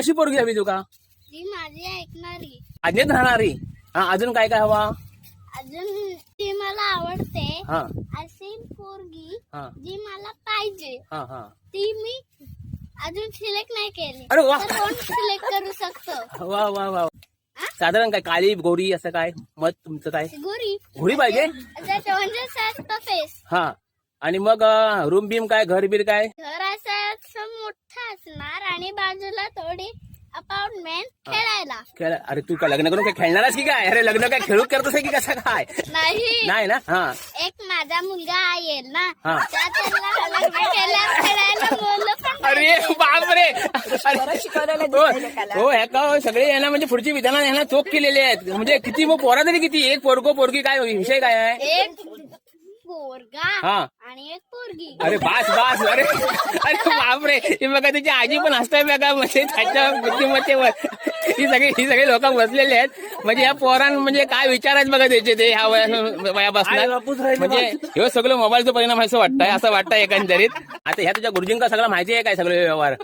कशी पोरगी हवी तुका? ती माझी ऐकणारी. आज्ञेत राहणारी? हा अजून काय काय हवा? अजून ती मला आवडते. हा. अशी पोरगी हा. जी मला पाहिजे. हा हा. ती मी अजून सिलेक्ट नाही केली. अरे वा. तर कोण सिलेक्ट करू शकतो? वा वा वा. साधारण काय काळी गोरी असं काय? मत तुमचं काय? गोरी. गोरी पाहिजे? म्हणजे फेस हा. आणि मग रूम बीम काय घर बीर काय? घर असं मोठं असणार आणि बाजूला थोडी अपार्टमेंट खेळायला. खेळ अरे तू काय लग्न करून काय खेळणारच की काय? अरे लग्न काय खेळू करतोस की कसं काय? नाही. नाही ना? हा. एक माझा मुलगा येईल ना हा. त्या त्याला लग्न केल्यावर खेळायला बोललो पण अरे बापरे शिकवलेलं हो लेकाला. हो, ह्याका सगळे यांना म्हणजे पुढची विधानं यांना चोख केलेले आहेत. म्हणजे किती मग पोरा तरी किती? एक पोरगो पोरगी काय विषय काय आहे? एक पोरगा. हा. आणि एक पोरगी. अरे बास बास अरे अरे बापरे. हे बघा त्याची आजी पण हसताय बघा म्हणजे त्याच्या बुद्धिमत्तेवर. ही सगळी ही सगळी लोक बसलेले आहेत. म्हणजे या पोरां म्हणजे काय विचार आहेत बघा त्याचे ते ह्या वया वयापासून म्हणजे हे सगळं मोबाईलचा परिणाम आहे असं वाटतंय असं वाटतंय एकंदरीत. आता ह्या तुझ्या गुरुजींका सगळं माहिती आहे काय सगळं व्यवहार?